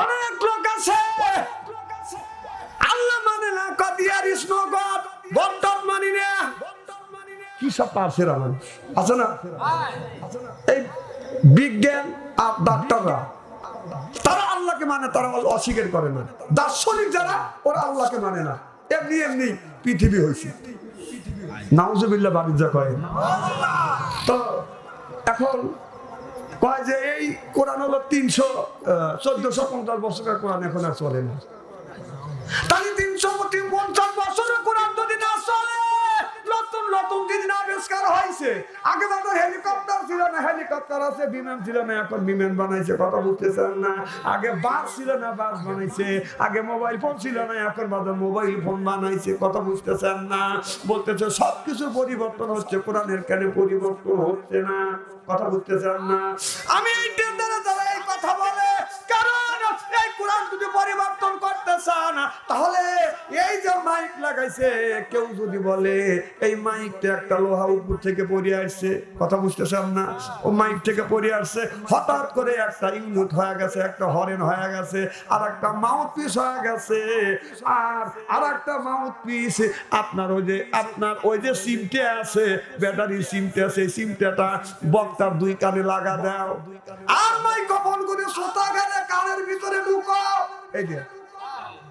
অনেক লোক আছে। আল্লাহ মানে না, কদিয়ার ইস নো গড গড মানি না। কি সব পারছে রামান আছে না? এই বিজ্ঞান আর ডাক্তাররা, তারা আল্লাহকে মানে তারা অস্বীকার করে না। দার্শনিক যারা, ওরা আল্লাহকে মানে না। এমনি এমনি পৃথিবী হয়েছে নাউজুবিল্লাহ বাণিজ্য কয় তো এখন কয় যে এই কোরআন হলো তিনশো চোদ্দশো পঞ্চাশ বছরের কোরআন এখন আর চলে না। তাহলে তিনশো পঞ্চাশ না হেলিকপ্টার আছে, বিমান ছিল না, এখন বিমান বানাইছে, কথা বুঝতেছেন না। আগে বাস ছিল না, বাস বানাইছে, আগে মোবাইল ফোন ছিল না, এখন বাজার মোবাইল ফোন বানাইছে, কথা বুঝতেছেন না। বলতেছে, সবকিছু পরিবর্তন হচ্ছে, কোরআনের কেন পরিবর্তন হচ্ছে না, কথা বুঝতেছেন না। আমি মাইক লাগাইছে। কেউ যদি বলে, এই মাইকটা একটা লোহা উপর থেকে পড়ে আসছে। কথা বুঝতেছেন না? ও মাইক থেকে পড়ে আসছে। হঠাৎ করে একটা ইউনিট হয়ে গেছে, একটা হরেন হয়ে গেছে আর একটা মাউথ পিস হয়ে গেছে। আর আর একটা মাউথ পিস আপনার ওই যে, আপনার ওই যে সিমটে আছে, ব্যাটারি সিমটে আছে, এই সিমটাটা বক্তার দুই কানে লাগা দাও। আর মাইক মাইক্রোফোন করে শ্রোতা গানে কানের ভিতরে ঢুকাও। এই যে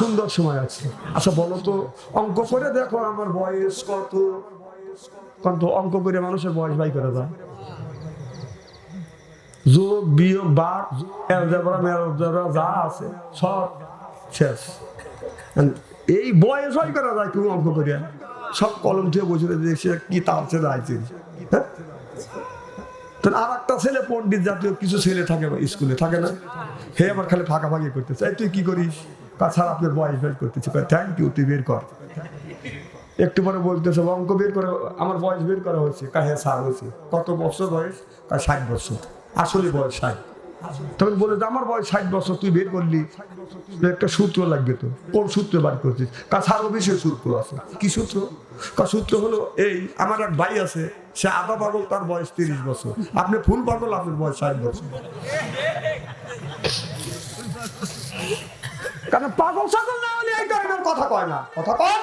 সুন্দর সময় আছে। আচ্ছা বলো তো, অঙ্ক করে দেখো আমার বয়স কত। কত অঙ্ক করে মানুষের বয়স বাই করে দেয় যোগ বিয়োগ বাক এলজেব্রা মেলজেব্রা যা আছে, সব শেষ। এই বয়স হয় করা যায় কেউ অঙ্ক করিয়া সব কলম থেকে বসে দেখছে কি তার ছেলে আইছে হ্যাঁ? তো আর একটা ছেলে পণ্ডিত জাতীয় কিছু ছেলে থাকে বা স্কুলে, থাকে না? হে, আবার খালি ফাঁকা ফাঁকি করতেছে তুই কি করিস? তাছাড়া আপনার বয়স বের করতেছে। থ্যাংক ইউ তুই বের কর। একটু পরে বলতেছে অঙ্ক বের করে, আমার বয়স বের করা হয়েছে। কাহে সার হয়েছে। কত বছর বয়স? কার ষাট বছর। আসলে বয়স ষাট। তখন বলে আমার বয়স ষাট বছর, তুই বের করলি? একটা সূত্র লাগবে তো, কোন সূত্র বার করছিস? কার সারও বেশি সূত্র আছে। কি সূত্র? কার সূত্র হলো এই, আমার এক ভাই আছে, সে আধা পাগল, তার বয়স তিরিশ বছর। আপনি ফুল পাগল, আপনার বয়স ষাট বছর। কারণ পাগল ছাগল না হলে এই ধরনের কথা কয় না? কথা কন